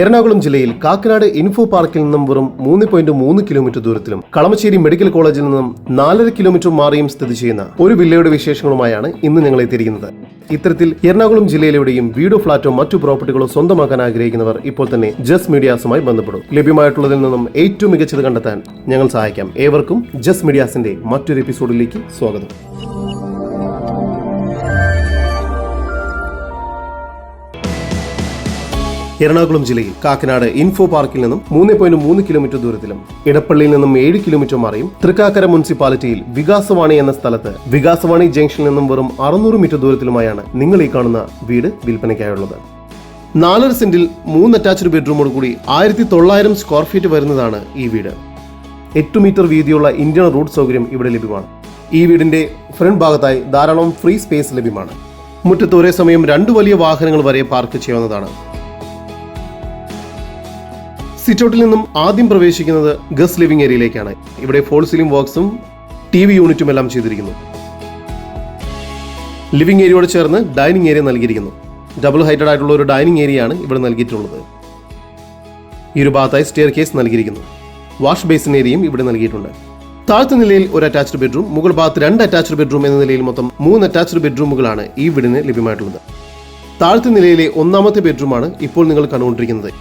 എറണാകുളം ജില്ലയിൽ കാക്കനാട് ഇൻഫോ പാർക്കിൽ നിന്നും വെറും മൂന്ന് പോയിന്റ് മൂന്ന് കിലോമീറ്റർ ദൂരത്തിലും കളമശ്ശേരി മെഡിക്കൽ കോളേജിൽ നിന്നും നാലര കിലോമീറ്റർ മാറിയും സ്ഥിതി ചെയ്യുന്ന ഒരു വില്ലയുടെ വിശേഷങ്ങളുമായാണ് ഇന്ന് ഞങ്ങൾ എത്തിയിരിക്കുന്നത്. ഇത്തരത്തിൽ എറണാകുളം ജില്ലയിലെവിടെയും വീടോ ഫ്ളാറ്റോ മറ്റു പ്രോപ്പർട്ടികളോ സ്വന്തമാക്കാൻ ആഗ്രഹിക്കുന്നവർ ഇപ്പോൾ തന്നെ ജസ് മീഡിയാസുമായി ബന്ധപ്പെടും. ലഭ്യമായിട്ടുള്ളതിൽ നിന്നും ഏറ്റവും മികച്ചത് കണ്ടെത്താൻ ഞങ്ങൾ സഹായിക്കാം. ഏവർക്കും ജസ് മീഡിയാസിന്റെ മറ്റൊരു എപ്പിസോഡിലേക്ക് സ്വാഗതം. എറണാകുളം ജില്ലയിൽ കാക്കനാട് ഇൻഫോ പാർക്കിൽ നിന്നും മൂന്ന് പോയിന്റ് മൂന്ന് കിലോമീറ്റർ ദൂരത്തിലും ഇടപ്പള്ളിയിൽ നിന്നും ഏഴ് കിലോമീറ്റർ മാറിയും തൃക്കാക്കര മുനിസിപ്പാലിറ്റിയിൽ വികാസവാണി എന്ന സ്ഥലത്ത് വികാസവാണി ജംഗ്ഷനിൽ നിന്നും വെറും അറുന്നൂറ് മീറ്റർ ദൂരത്തിലുമായാണ് നിങ്ങൾ ഈ കാണുന്ന വീട് വിൽപ്പനയ്ക്കായുള്ളത്. നാലര സെന്റിൽ മൂന്ന് അറ്റാച്ച്ഡ് ബെഡ്റൂമോട് കൂടി ആയിരത്തി തൊള്ളായിരം സ്ക്വയർ ഫീറ്റ് വരുന്നതാണ് ഈ വീട്. എട്ട് മീറ്റർ വീതിയുള്ള ഇന്ത്യൻ റോഡ് സൗകര്യം ഇവിടെ ലഭ്യമാണ്. ഈ വീടിന്റെ ഫ്രണ്ട് ഭാഗത്തായി ധാരാളം ഫ്രീ സ്പേസ് ലഭ്യമാണ്. മുറ്റത്ത് ഒരേ സമയം രണ്ട് വലിയ വാഹനങ്ങൾ വരെ പാർക്ക് ചെയ്യാവുന്നതാണ്. സിറ്റൗട്ടിൽ നിന്നും ആദ്യം പ്രവേശിക്കുന്നത് ഗസ് ലിവിംഗ് ഏരിയയിലേക്കാണ്. ഇവിടെ ഫോൾ സീലിംഗ് വർക്ക്സും ടി വി യൂണിറ്റും എല്ലാം ചെയ്തിരിക്കുന്നു. ലിവിംഗ് ഏരിയയോട് ചേർന്ന് ഡൈനിങ് ഏരിയ നൽകിയിരിക്കുന്നു. ഡബിൾ ഹൈറ്റഡ് ആയിട്ടുള്ള ഒരു ഡൈനിങ് ഏരിയയാണ് ഇവിടെ നൽകിയിട്ടുള്ളത്. ഈ ഒരു ഭാഗത്തായി സ്റ്റെയർ കേസ് നൽകിയിരിക്കുന്നു. വാഷ് ബേസിൻ ഏരിയയും ഇവിടെ നൽകിയിട്ടുണ്ട്. താഴത്തെ നിലയിൽ ഒരു അറ്റാച്ച്ഡ് ബെഡ്റൂം മുകൾ ഭാഗത്ത് രണ്ട് അറ്റാച്ച്ഡ് ബെഡ്റൂം എന്ന നിലയിൽ മൊത്തം മൂന്ന് അറ്റാച്ച്ഡ് ബെഡ്റൂമുകളാണ് ഈ വീടിന് ലഭ്യമായിട്ടുള്ളത്. താഴത്തെ നിലയിലെ ഒന്നാമത്തെ ബെഡ്റൂമാണ് ഇപ്പോൾ നിങ്ങൾ കണ്ടുകൊണ്ടിരിക്കുന്നത്.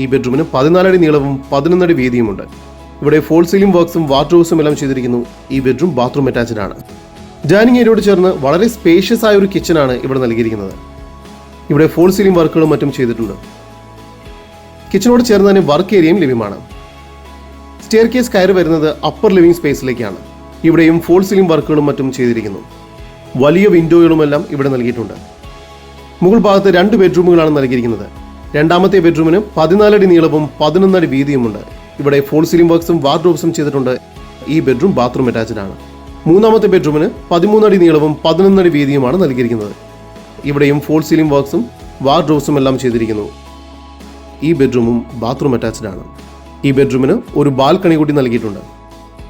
ഈ ബെഡ്റൂമിന് പതിനാലടി നീളവും പതിനൊന്നടി വീതിയുമുണ്ട്. ഇവിടെ ഫോൾ സീലിംഗ് വർക്ക്സും വാർഡ്രോബ്സും എല്ലാം ചെയ്തിരിക്കുന്നു. ഈ ബെഡ്റൂം ബാത്റൂം അറ്റാച്ച്ഡ് ആണ്. ഡൈനിങ് ഏരിയയോട് ചേർന്ന് വളരെ സ്പേഷ്യസ് ആയ ഒരു ആണ് ഇവിടെ നൽകിയിരിക്കുന്നത്. ഇവിടെ ഫോൾ സീലിംഗ് വർക്കുകളും മറ്റും ചെയ്തിട്ടുണ്ട്. കിച്ചണോട് ചേർന്ന് തന്നെ വർക്ക് ഏരിയയും ലഭ്യമാണ്. സ്റ്റെയർ കേസ് കയറി വരുന്നത് അപ്പർ ലിവിംഗ് സ്പേസിലേക്കാണ് ഇവിടെയും ഫോൾ സീലിംഗ് വർക്കുകളും മറ്റും ചെയ്തിരിക്കുന്നു. വലിയ വിൻഡോകളുമെല്ലാം ഇവിടെ നൽകിയിട്ടുണ്ട്. മുകൾ ഭാഗത്ത് രണ്ട് ബെഡ്റൂമുകളാണ് നൽകിയിരിക്കുന്നത്. രണ്ടാമത്തെ ബെഡ്റൂമിന് പതിനാലടി നീളവും പതിനൊന്നടി വീതിയുമുണ്ട്. ഇവിടെ ഫോൾ സീലിംഗ് വർക്ക്സും വാർഡ്രോബ്സും ചെയ്തിട്ടുണ്ട് ഈ ബെഡ്റൂം ബാത്റൂം അറ്റാച്ച്ഡ് ആണ്. മൂന്നാമത്തെ ബെഡ്റൂമിന് പതിമൂന്നടി നീളവും പതിനൊന്നടി വീതിയുമാണ് നൽകിയിരിക്കുന്നത്. ഇവിടെയും ഫോൾ സീലിംഗ് വർക്ക്സും വാർഡ്രോബ്സും എല്ലാം ചെയ്തിരിക്കുന്നു. ഈ ബെഡ്റൂമും ബാത്റൂം അറ്റാച്ച്ഡ് ആണ്. ഈ ബെഡ്റൂമിന് ഒരു ബാൽക്കണി കൂടി നൽകിയിട്ടുണ്ട്.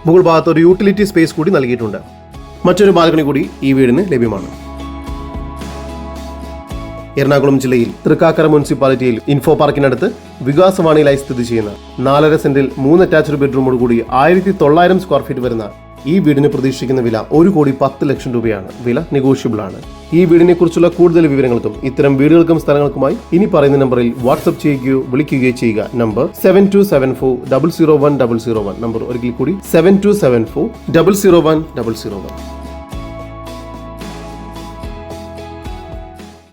മുകൾ ഭാഗത്ത് ഒരു യൂട്ടിലിറ്റി സ്പേസ് കൂടി നൽകിയിട്ടുണ്ട്. മറ്റൊരു ബാൽക്കണി കൂടി ഈ വീടിന് ലഭ്യമാണ്. എറണാകുളം ജില്ലയിൽ തൃക്കാക്കര മുനിസിപ്പാലിറ്റിയിൽ ഇൻഫോ പാർക്കിനടുത്ത് വികാസവാണിയിലായി സ്ഥിതി ചെയ്യുന്ന നാലര സെന്റിൽ മൂന്ന് അറ്റാച്ച്ഡ് ബെഡ്റൂമോട് കൂടി ആയിരത്തി തൊള്ളായിരം സ്ക്വയർ ഫീറ്റ് വരുന്ന ഈ വീടിന് പ്രതീക്ഷിക്കുന്ന വില ഒരു കോടി പത്ത് ലക്ഷം രൂപയാണ്. വില നെഗോഷ്യബിൾ ആണ്. ഈ വീടിനെ കുറിച്ചുള്ള കൂടുതൽ വിവരങ്ങൾക്കും ഇത്തരം വീടുകൾക്കും സ്ഥലങ്ങൾക്കുമായി ഇനി പറയുന്ന നമ്പറിൽ വാട്സ്ആപ്പ് ചെയ്യുകയോ വിളിക്കുകയോ ചെയ്യുക. Number seven two seven four double zero one double zero one number ഒരിക്കൽ കൂടി seven two seven four double zero one double zero one